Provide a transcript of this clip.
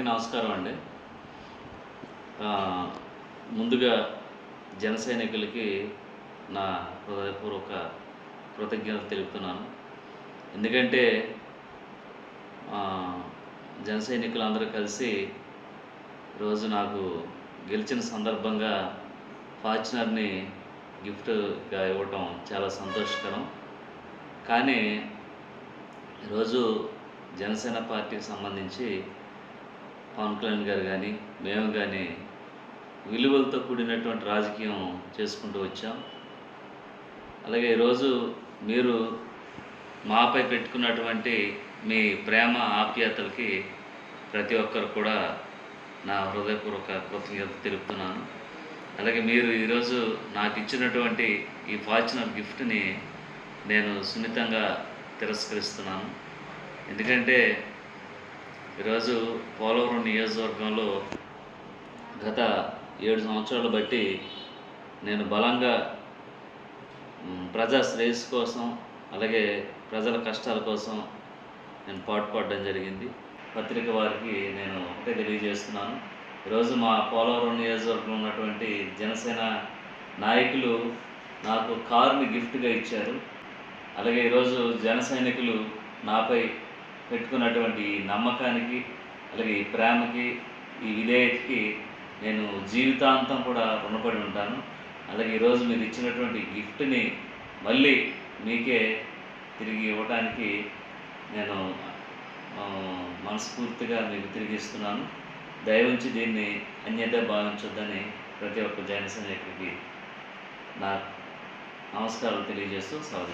అందరికీ నమస్కారం అండి. ముందుగా జన సైనికులకి నా హృదయపూర్వక కృతజ్ఞతలు తెలుపుతున్నాను. ఎందుకంటే జన సైనికులందరూ కలిసి రోజు నాకు గెలిచిన సందర్భంగా ఫార్చునర్ని గిఫ్ట్గా ఇవ్వటం చాలా సంతోషకరం. కానీ ఈరోజు జనసేన పార్టీకి సంబంధించి పవన్ కళ్యాణ్ గారు కానీ మేము కానీ విలువలతో కూడినటువంటి రాజకీయం చేసుకుంటూ వచ్చాం. అలాగే ఈరోజు మీరు మాపై పెట్టుకున్నటువంటి మీ ప్రేమ ఆప్యాయతలకి ప్రతి ఒక్కరు కూడా నా హృదయపూర్వక కృతజ్ఞత తెలుపుతున్నాను. అలాగే మీరు ఈరోజు నాకు ఇచ్చినటువంటి ఈ ఫార్చునర్ గిఫ్ట్ని నేను సున్నితంగా తిరస్కరిస్తున్నాను. ఎందుకంటే ఈరోజు పోలవరం నియోజకవర్గంలో గత ఏడు సంవత్సరాలు బట్టి నేను బలంగా ప్రజా శ్రేయస్సు కోసం అలాగే ప్రజల కష్టాల కోసం నేను పాటుపడడం జరిగింది. పత్రిక వారికి నేను ఒకటే తెలియజేస్తున్నాను. ఈరోజు మా పోలవరం నియోజకవర్గంలో ఉన్నటువంటి జనసేన నాయకులు నాకు కారుని గిఫ్ట్గా ఇచ్చారు. అలాగే ఈరోజు జన సైనికులు నాపై పెట్టుకున్నటువంటి నమ్మకానికి అలాగే ఈ ప్రేమకి ఈ విధేయతకి నేను జీవితాంతం కూడా రుణపడి ఉంటాను. అలాగే ఈరోజు మీరు ఇచ్చినటువంటి గిఫ్ట్ని మళ్ళీ మీకే తిరిగి ఇవ్వటానికి నేను మనస్ఫూర్తిగా మీకు తిరిగి ఇస్తున్నాను. దయవుంచి దీన్ని అన్యత భావించొద్దని ప్రతి ఒక్క జన సైనికుడికి నా నమస్కారాలు తెలియజేస్తూ సెలవు